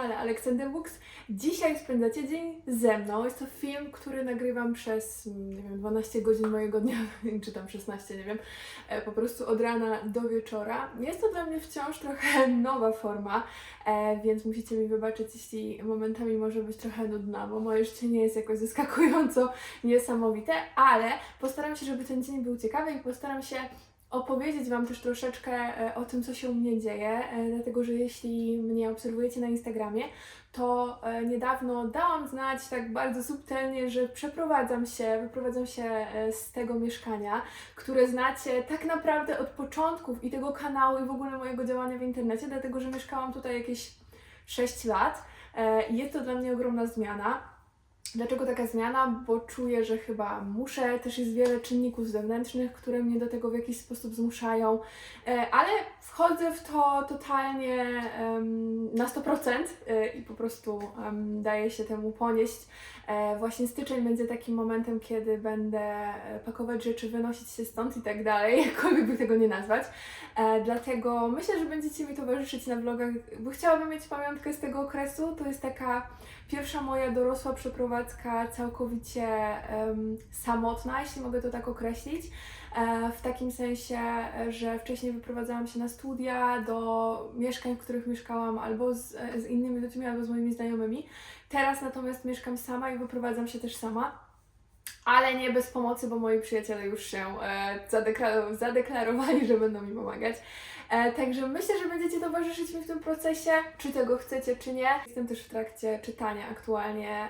Kanale Alexander Books. Dzisiaj spędzacie dzień ze mną. Jest to film, który nagrywam przez, nie wiem, 12 godzin mojego dnia, czy tam 16, nie wiem, e, po prostu od rana do wieczora. Jest to dla mnie wciąż trochę nowa forma, e, więc musicie mi wybaczyć, jeśli momentami może być trochę nudna, bo moje życie nie jest jakoś zaskakująco niesamowite, ale postaram się, żeby ten dzień był ciekawy i postaram się opowiedzieć Wam też troszeczkę e, o tym, co się u mnie dzieje, e, dlatego że jeśli mnie obserwujecie na Instagramie, to e, niedawno dałam znać tak bardzo subtelnie, że przeprowadzam się, wyprowadzam się z tego mieszkania, które znacie tak naprawdę od początków i tego kanału i w ogóle mojego działania w internecie, dlatego że mieszkałam tutaj jakieś 6 lat. Jest to dla mnie ogromna zmiana. Dlaczego taka zmiana? Bo czuję, że chyba muszę, też jest wiele czynników zewnętrznych, które mnie do tego w jakiś sposób zmuszają, e, ale wchodzę w to totalnie na 100% e, i po prostu daję się temu ponieść. E, Właśnie styczeń będzie takim momentem, kiedy będę e, pakować rzeczy, wynosić się stąd i tak dalej, jakkolwiek by tego nie nazwać. E, Dlatego myślę, że będziecie mi towarzyszyć na vlogach, bo chciałabym mieć pamiątkę z tego okresu. To jest taka pierwsza moja dorosła przeprowadzka całkowicie em, samotna, jeśli mogę to tak określić. W takim sensie, że wcześniej wyprowadzałam się na studia do mieszkań, w których mieszkałam albo z, z innymi ludźmi, albo z moimi znajomymi. Teraz natomiast mieszkam sama i wyprowadzam się też sama. Ale nie bez pomocy, bo moi przyjaciele już się e, zadekla- zadeklarowali, że będą mi pomagać. E, także myślę, że będziecie towarzyszyć mi w tym procesie, czy tego chcecie, czy nie. Jestem też w trakcie czytania aktualnie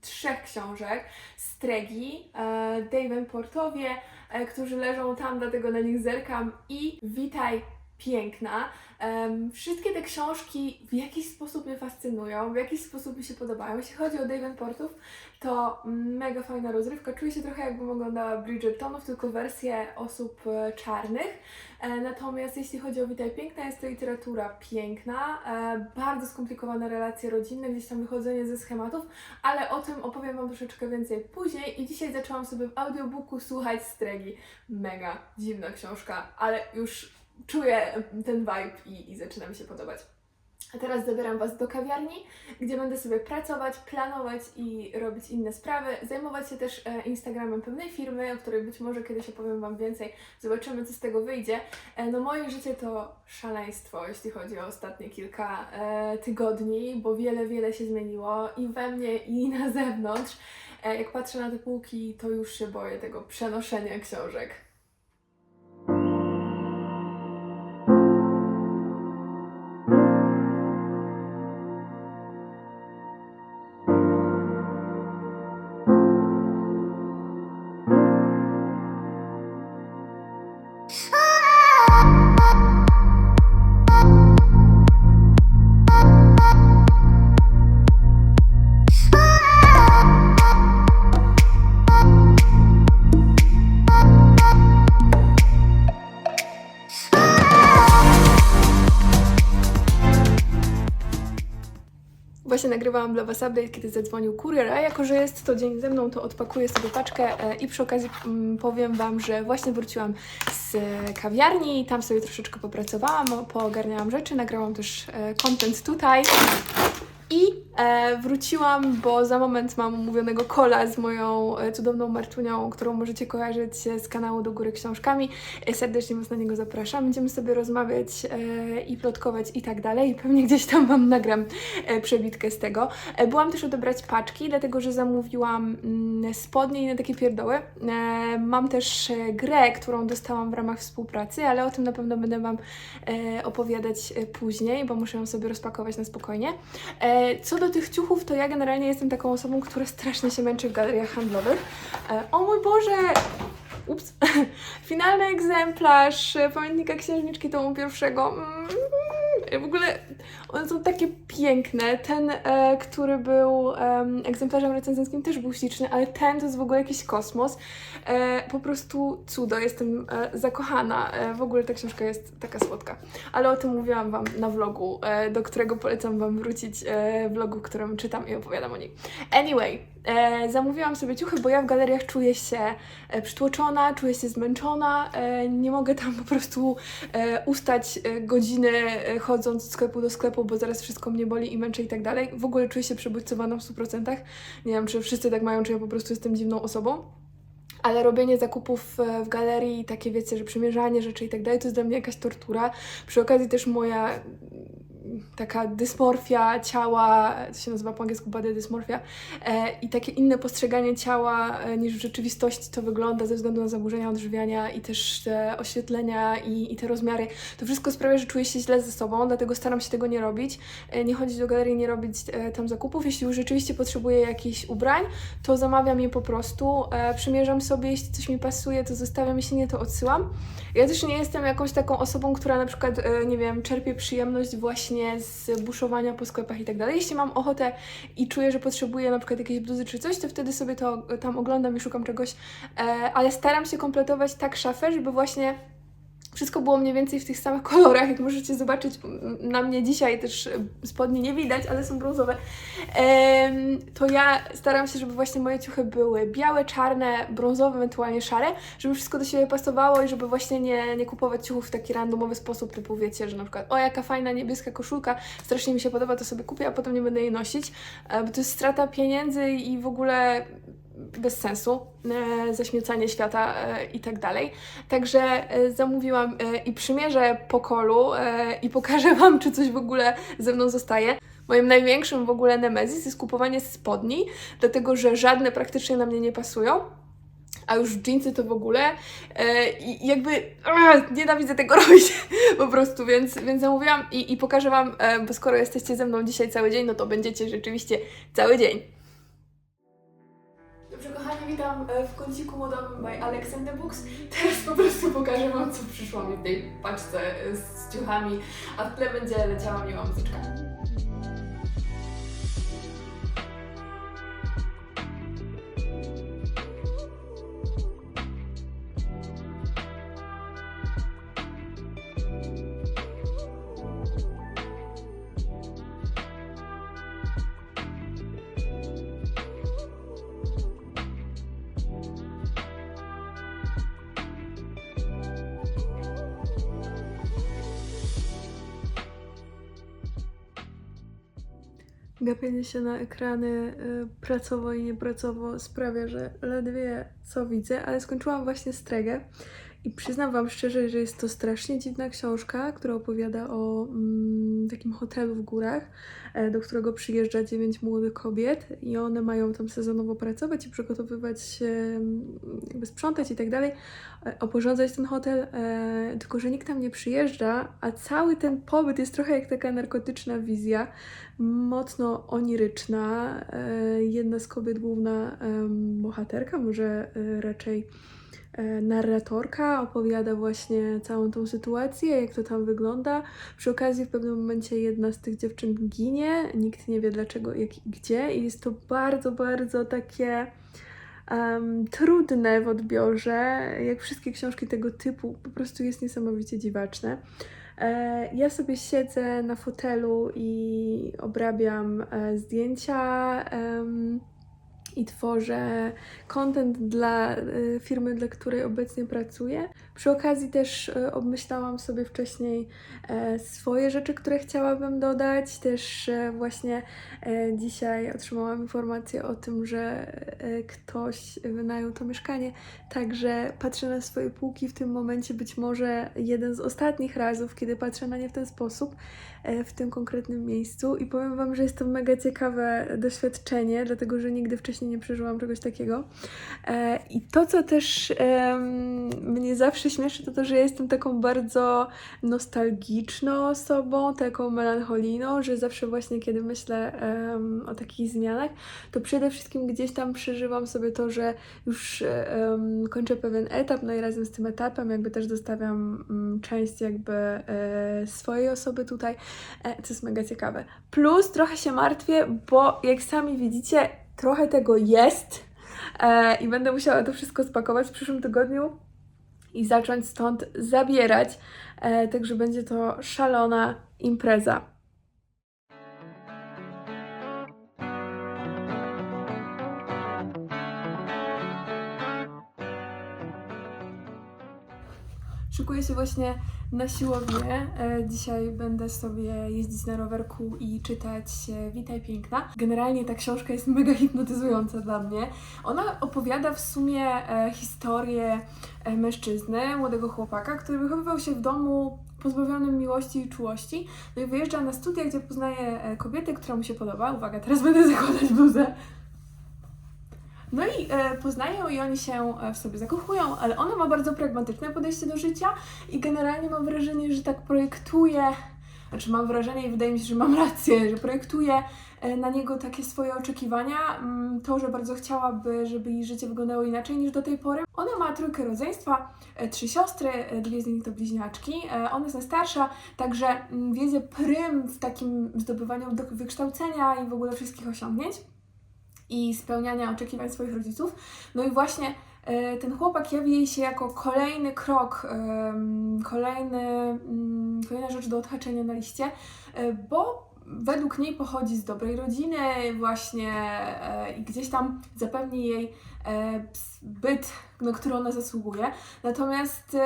trzech książek z Tregi, e, Davenportowie, e, którzy leżą tam, dlatego na nich zerkam i Witaj Piękna. Em, wszystkie te książki w jakiś sposób mnie fascynują, w jakiś sposób mi się podobają. Jeśli chodzi o Davenportów, to mega fajna rozrywka. Czuję się trochę jakbym oglądała Bridgertonów, tylko wersję osób e, czarnych. E, Natomiast jeśli chodzi o Witaj Piękna, jest to literatura piękna, e, bardzo skomplikowane relacje rodzinne, gdzieś tam wychodzenie ze schematów, ale o tym opowiem Wam troszeczkę więcej później i dzisiaj zaczęłam sobie w audiobooku słuchać Stregi. Mega dziwna książka, ale już czuję ten vibe i, i zaczyna mi się podobać. A teraz zabieram Was do kawiarni, gdzie będę sobie pracować, planować i robić inne sprawy. Zajmować się też e, Instagramem pewnej firmy, o której być może kiedyś opowiem Wam więcej. Zobaczymy, co z tego wyjdzie. E, no moje życie to szaleństwo, jeśli chodzi o ostatnie kilka e, tygodni, bo wiele, wiele się zmieniło i we mnie, i na zewnątrz. Jak patrzę na te półki, to już się boję tego przenoszenia książek. Właśnie nagrywałam dla Was update, kiedy zadzwonił kurier, a jako, że jest to dzień ze mną, to odpakuję sobie paczkę e, i przy okazji mm, powiem Wam, że właśnie wróciłam z e, kawiarni, tam sobie troszeczkę popracowałam, poogarniałam rzeczy, nagrałam też e, content tutaj. I e, wróciłam, bo za moment mam umówionego kola z moją e, cudowną Martunią, którą możecie kojarzyć e, z kanału Do Góry Książkami. E, serdecznie Was na niego zapraszam. Będziemy sobie rozmawiać e, i plotkować i tak dalej. Pewnie gdzieś tam Wam nagram e, przebitkę z tego. E, byłam też odebrać paczki, dlatego że zamówiłam mm, spodnie i na takie pierdoły. E, mam też grę, którą dostałam w ramach współpracy, ale o tym na pewno będę Wam e, opowiadać później, bo muszę ją sobie rozpakować na spokojnie. E, Co do tych ciuchów, to ja generalnie jestem taką osobą, która strasznie się męczy w galeriach handlowych. E, O mój Boże! Ups. Finalny egzemplarz e, pamiętnika księżniczki tomu pierwszego. Mm, W ogóle one są takie piękne. Ten, e, który był em, egzemplarzem recenzenckim, też był śliczny, ale ten to jest w ogóle jakiś kosmos. E, po prostu cudo, jestem e, zakochana. E, w ogóle ta książka jest taka słodka. Ale o tym mówiłam Wam na vlogu, e, do którego polecam Wam wrócić, e, vlogu, którym czytam i opowiadam o niej. Anyway, E, zamówiłam sobie ciuchy, bo ja w galeriach czuję się e, przytłoczona, czuję się zmęczona, e, nie mogę tam po prostu e, ustać e, godziny e, chodząc od sklepu do sklepu, bo zaraz wszystko mnie boli i męczy i tak dalej. W ogóle czuję się przebodźcowana w 100%. Nie wiem, czy wszyscy tak mają, czy ja po prostu jestem dziwną osobą. Ale robienie zakupów e, w galerii, takie wiecie, że przymierzanie rzeczy i tak dalej, to jest dla mnie jakaś tortura. Przy okazji też moja taka dysmorfia ciała, to się nazywa po angielsku body dysmorfia, e, i takie inne postrzeganie ciała e, niż w rzeczywistości to wygląda ze względu na zaburzenia odżywiania i też te oświetlenia i, i te rozmiary. To wszystko sprawia, że czuję się źle ze sobą, dlatego staram się tego nie robić, e, nie chodzić do galerii, nie robić e, tam zakupów. Jeśli już rzeczywiście potrzebuję jakichś ubrań, to zamawiam je po prostu, e, przymierzam sobie, jeśli coś mi pasuje, to zostawiam, jeśli nie, to odsyłam. Ja też nie jestem jakąś taką osobą, która na przykład, e, nie wiem, czerpie przyjemność właśnie z buszowania po sklepach i tak dalej. Jeśli mam ochotę i czuję, że potrzebuję na przykład jakiejś bluzy czy coś, to wtedy sobie to e, tam oglądam i szukam czegoś, e, ale staram się kompletować tak szafę, żeby właśnie wszystko było mniej więcej w tych samych kolorach, jak możecie zobaczyć na mnie dzisiaj też e, spodnie nie widać, ale są brązowe. To ja staram się, żeby właśnie moje ciuchy były białe, czarne, brązowe, ewentualnie szare, żeby wszystko do siebie pasowało i żeby właśnie nie, nie kupować ciuchów w taki randomowy sposób, typu wiecie, że na przykład o jaka fajna niebieska koszulka, strasznie mi się podoba, to sobie kupię, a potem nie będę jej nosić, e, bo to jest strata pieniędzy i w ogóle bez sensu, e, zaśmiecanie świata e, i tak dalej. Także e, zamówiłam e, i przymierzę po kolu e, i pokażę Wam, czy coś w ogóle ze mną zostaje. Moim największym w ogóle nemezis jest kupowanie spodni, dlatego że żadne praktycznie na mnie nie pasują. A już dżinsy to w ogóle e, i jakby a, nienawidzę tego robić po prostu, więc, więc zamówiłam i, i pokażę Wam, e, bo skoro jesteście ze mną dzisiaj cały dzień, no to będziecie rzeczywiście cały dzień. Kochani, witam e, w kąciku modowym by Alexander Books. Teraz po prostu pokażę Wam, co przyszło mi w tej paczce e, z ciuchami, a w tle będzie leciała miła muzyczka. Gapienie się na ekrany y, pracowo i niepracowo sprawia, że ledwie co widzę, ale skończyłam właśnie stregę i przyznam Wam szczerze, że jest to strasznie dziwna książka, która opowiada o mm, takim hotelu w górach, e, do którego przyjeżdża dziewięć młodych kobiet i one mają tam sezonowo pracować i przygotowywać się, mm, jakby sprzątać i tak dalej, e, oporządzać ten hotel, e, tylko że nikt tam nie przyjeżdża, a cały ten pobyt jest trochę jak taka narkotyczna wizja, mocno oniryczna. Jedna z kobiet, główna bohaterka, może raczej narratorka, opowiada właśnie całą tą sytuację, jak to tam wygląda. Przy okazji w pewnym momencie jedna z tych dziewczyn ginie, nikt nie wie dlaczego, jak i gdzie i jest to bardzo, bardzo takie em, trudne w odbiorze, jak wszystkie książki tego typu, po prostu jest niesamowicie dziwaczne. E, Ja sobie siedzę na fotelu i obrabiam e, zdjęcia em, i tworzę content dla e, firmy, dla której obecnie pracuję. Przy okazji też e, obmyślałam sobie wcześniej e, swoje rzeczy, które chciałabym dodać. Też e, właśnie dzisiaj otrzymałam informację o tym, że ktoś wynajął to mieszkanie, także patrzę na swoje półki w tym momencie, być może jeden z ostatnich razów, kiedy patrzę na nie w ten sposób, w tym konkretnym miejscu i powiem Wam, że jest to mega ciekawe doświadczenie, dlatego że nigdy wcześniej nie przeżyłam czegoś takiego. I to, co też mnie zawsze śmieszy, to to, że jestem taką bardzo nostalgiczną osobą, taką melancholijną, że zawsze właśnie kiedy myślę em, o takich zmianach, to przede wszystkim gdzieś tam przeżywam sobie to, że już em, kończę pewien etap, no i razem z tym etapem jakby też zostawiam mm, część jakby e, swojej osoby tutaj, e, co jest mega ciekawe. Plus trochę się martwię, bo jak sami widzicie, trochę tego jest e, i będę musiała to wszystko spakować w przyszłym tygodniu i zacząć stąd zabierać. E, także będzie to szalona impreza. Szykuje się właśnie na siłownię. E, Dzisiaj będę sobie jeździć na rowerku i czytać Witaj Piękna. Generalnie ta książka jest mega hipnotyzująca dla mnie. Ona opowiada w sumie e, historię e, mężczyzny, młodego chłopaka, który wychowywał się w domu pozbawionym miłości i czułości. No i wyjeżdża na studia, gdzie poznaje kobietę, która mu się podoba. Uwaga, teraz będę zakładać bluzę. No i e, poznają i oni się e, w sobie zakochują, ale ona ma bardzo pragmatyczne podejście do życia i generalnie mam wrażenie, że tak projektuje, znaczy mam wrażenie i wydaje mi się, że mam rację, że projektuje e, na niego takie swoje oczekiwania, mm, to, że bardzo chciałaby, żeby jej życie wyglądało inaczej niż do tej pory. Ona ma trójkę rodzeństwa, e, trzy siostry, dwie z nich to bliźniaczki. Ona jest najstarsza, także mm, wiedzie prym w takim zdobywaniu do wykształcenia i w ogóle wszystkich osiągnięć i spełniania oczekiwań swoich rodziców. No i właśnie e, ten chłopak jawi jej się jako kolejny krok, em, kolejny, mm, kolejna rzecz do odhaczenia na liście, e, bo według niej pochodzi z dobrej rodziny właśnie e, i gdzieś tam zapewni jej e, byt, na który ona zasługuje. Natomiast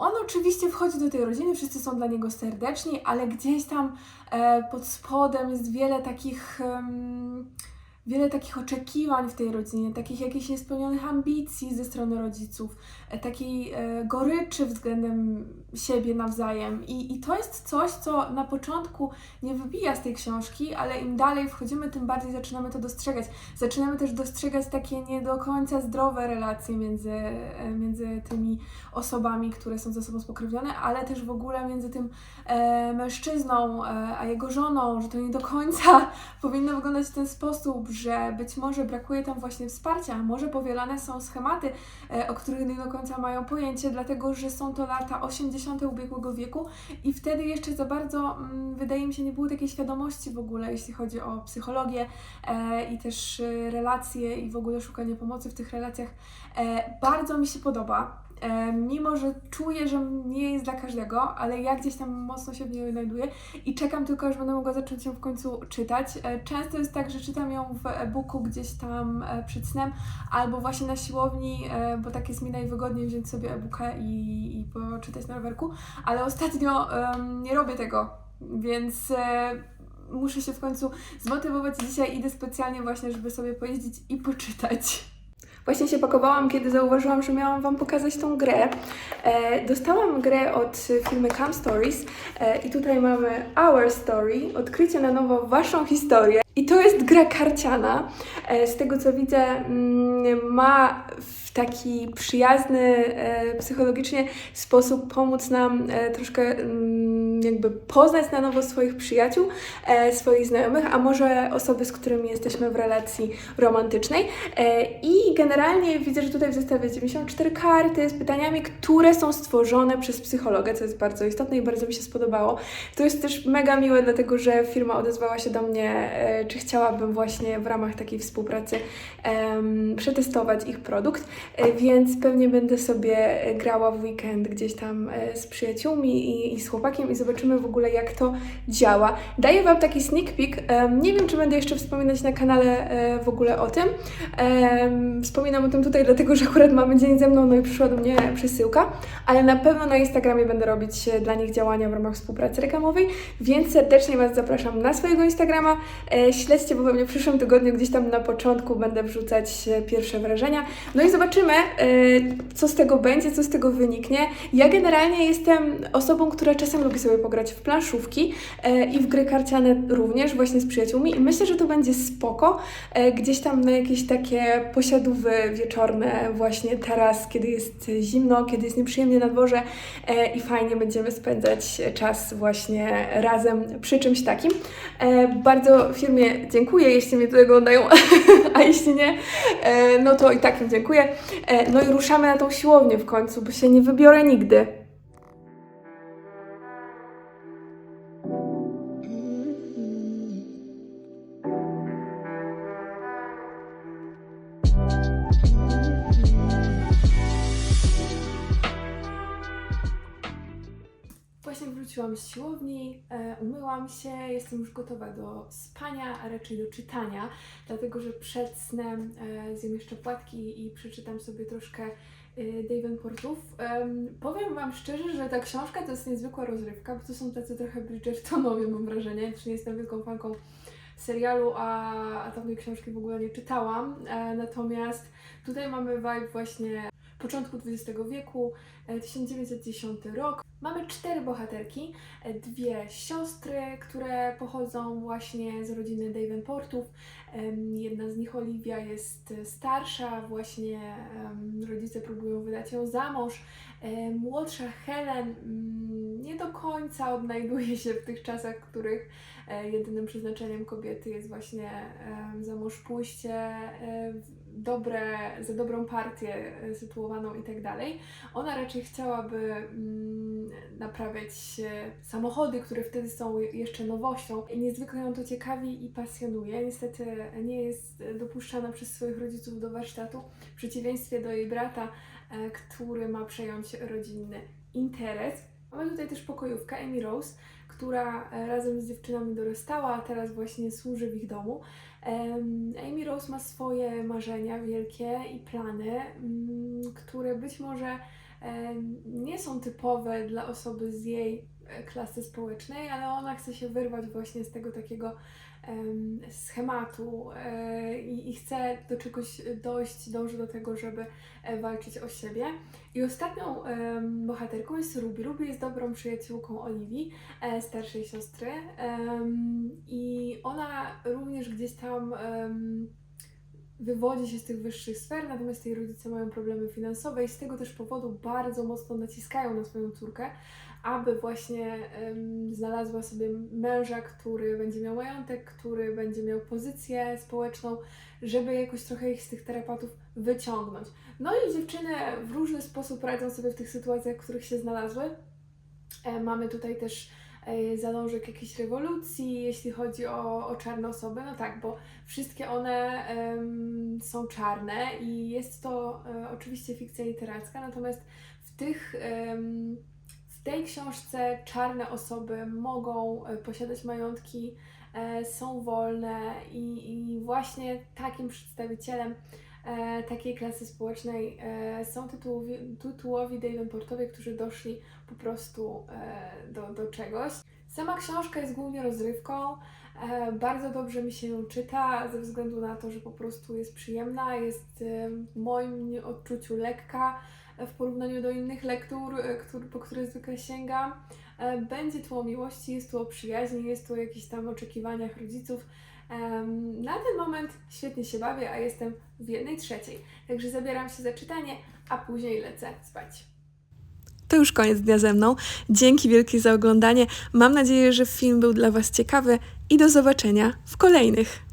on oczywiście wchodzi do tej rodziny, wszyscy są dla niego serdeczni, ale gdzieś tam e, pod spodem jest wiele takich, wiele takich oczekiwań w tej rodzinie, takich jakichś niespełnionych ambicji ze strony rodziców, e, takiej e, goryczy względem siebie nawzajem. I, I to jest coś, co na początku nie wybija z tej książki, ale im dalej wchodzimy, tym bardziej zaczynamy to dostrzegać. Zaczynamy też dostrzegać takie nie do końca zdrowe relacje między, e, między tymi osobami, które są ze sobą spokrewnione, ale też w ogóle między tym mężczyzną a jego żoną, że to nie do końca powinno wyglądać w ten sposób, że być może brakuje tam właśnie wsparcia, może powielane są schematy, e, o których nie do końca mają pojęcie, dlatego że są to lata 80. ubiegłego wieku i wtedy jeszcze za bardzo, mm, wydaje mi się, nie było takiej świadomości w ogóle, jeśli chodzi o psychologię e, i też e, relacje i w ogóle szukanie pomocy w tych relacjach. Bardzo mi się podoba. E, mimo, że czuję, że nie jest dla każdego, ale ja gdzieś tam mocno się w niej znajduję i czekam tylko, aż będę mogła zacząć ją w końcu czytać. E, często jest tak, że czytam ją w e-booku gdzieś tam e, przed snem, albo właśnie na siłowni, bo tak jest mi najwygodniej wziąć sobie e-booka i, i poczytać na rowerku, ale ostatnio nie robię tego, więc muszę się w końcu zmotywować. Dzisiaj idę specjalnie właśnie, żeby sobie pojeździć i poczytać. Właśnie się pakowałam, kiedy zauważyłam, że miałam Wam pokazać tą grę. E, dostałam grę od firmy Cam Stories e, i tutaj mamy Our Story, odkrycie na nowo Waszą historię. I to jest gra karciana. E, z tego co widzę, mm, ma w taki przyjazny e, psychologicznie sposób pomóc nam e, troszkę mm, jakby poznać na nowo swoich przyjaciół, e, swoich znajomych, a może osoby, z którymi jesteśmy w relacji romantycznej. I generalnie widzę, że tutaj w zestawie 94 karty z pytaniami, które są stworzone przez psychologę, co jest bardzo istotne i bardzo mi się spodobało. To jest też mega miłe, dlatego że firma odezwała się do mnie, czy chciałabym właśnie w ramach takiej współpracy em, przetestować ich produkt, więc pewnie będę sobie e, grała w weekend gdzieś tam e, z przyjaciółmi i, i z chłopakiem i zobaczymy w ogóle jak to działa. Daję Wam taki sneak peek. Nie wiem, czy będę jeszcze wspominać na kanale e, w ogóle o tym. Wspominam o tym tutaj, dlatego że akurat mamy dzień ze mną, no i przyszła do mnie przesyłka, ale na pewno na Instagramie będę robić e, dla nich działania w ramach współpracy reklamowej, więc serdecznie Was zapraszam na swojego Instagrama. E, śledźcie, bo pewnie w przyszłym tygodniu gdzieś tam na początku będę wrzucać e, pierwsze wrażenia. No i zobaczymy, e, co z tego będzie, co z tego wyniknie. Ja generalnie jestem osobą, która czasem lubi sobie pograć w planszówki e, i w gry karciane również, właśnie z przyjaciółmi i myślę, że to będzie spoko. E, gdzieś tam na jakieś takie posiadówy wieczorne właśnie teraz, kiedy jest zimno, kiedy jest nieprzyjemnie na dworze i fajnie będziemy spędzać czas właśnie razem przy czymś takim. Bardzo firmie dziękuję, jeśli mnie tutaj oglądają, a jeśli nie, no to i tak im dziękuję. E, no i ruszamy na tą siłownię w końcu, bo się nie wybiorę nigdy. Właśnie wróciłam z siłowni, e, umyłam się, jestem już gotowa do spania, a raczej do czytania, dlatego że przed snem e, zjem jeszcze płatki i przeczytam sobie troszkę y, Davenportów. Em, powiem Wam szczerze, że ta książka to jest niezwykła rozrywka, bo to są tacy trochę Bridgertonowie, mam wrażenie. Też nie jestem wielką fanką serialu, a, a tamtej książki w ogóle nie czytałam. E, natomiast tutaj mamy vibe właśnie początku XX wieku, e, 1910 rok. Mamy cztery bohaterki, e, dwie siostry, które pochodzą właśnie z rodziny Davenportów. Jedna z nich, Olivia, jest e, starsza, właśnie rodzice próbują wydać ją za mąż. E, Młodsza Helen mm, nie do końca odnajduje się w tych czasach, w których e, jedynym przeznaczeniem kobiety jest właśnie za mąż pójście e, dobre, za dobrą partię e, sytuowaną i tak dalej. Ona raczej chciałaby mm, naprawiać e, samochody, które wtedy są jeszcze nowością. Niezwykle ją to ciekawi i pasjonuje. Niestety nie jest dopuszczana przez swoich rodziców do warsztatu, w przeciwieństwie do jej brata, e, który ma przejąć rodzinny interes. Mamy tutaj też pokojówkę Amy Rose, która e, razem z dziewczynami dorastała, a teraz właśnie służy w ich domu. Amy Rose ma swoje marzenia wielkie i plany, mm, które być może nie są typowe dla osoby z jej e, klasy społecznej, ale ona chce się wyrwać właśnie z tego takiego schematu e, i, i chce do czegoś dojść, dąży do tego, żeby e, walczyć o siebie. I ostatnią bohaterką jest Ruby. Ruby jest dobrą przyjaciółką Oliwii, e, starszej siostry. I ona również gdzieś tam wywodzi się z tych wyższych sfer, natomiast jej rodzice mają problemy finansowe i z tego też powodu bardzo mocno naciskają na swoją córkę, aby właśnie znalazła sobie męża, który będzie miał majątek, który będzie miał pozycję społeczną, żeby jakoś trochę ich z tych terapatów wyciągnąć. No i dziewczyny w różny sposób radzą sobie w tych sytuacjach, w których się znalazły. E, Mamy tutaj też e, zalążek jakiejś rewolucji, jeśli chodzi o, o czarne osoby. No tak, bo wszystkie one em, są czarne i jest to e, oczywiście fikcja literacka, natomiast w tych. em, w tej książce czarne osoby mogą e, posiadać majątki, e, są wolne i, i właśnie takim przedstawicielem e, takiej klasy społecznej są tytułowi, tytułowi Davenportowie, którzy doszli po prostu do, do czegoś. Sama książka jest głównie rozrywką. E, bardzo dobrze mi się czyta, ze względu na to, że po prostu jest przyjemna, jest e, w moim odczuciu lekka w porównaniu do innych lektur, e, po które zwykle sięgam. Będzie tu o miłości, jest tu o przyjaźni, jest tu o jakichś tam oczekiwaniach rodziców. Na ten moment świetnie się bawię, a jestem w jednej trzeciej. Także zabieram się za czytanie, a później lecę spać. To już koniec dnia ze mną. Dzięki wielkie za oglądanie. Mam nadzieję, że film był dla Was ciekawy i do zobaczenia w kolejnych.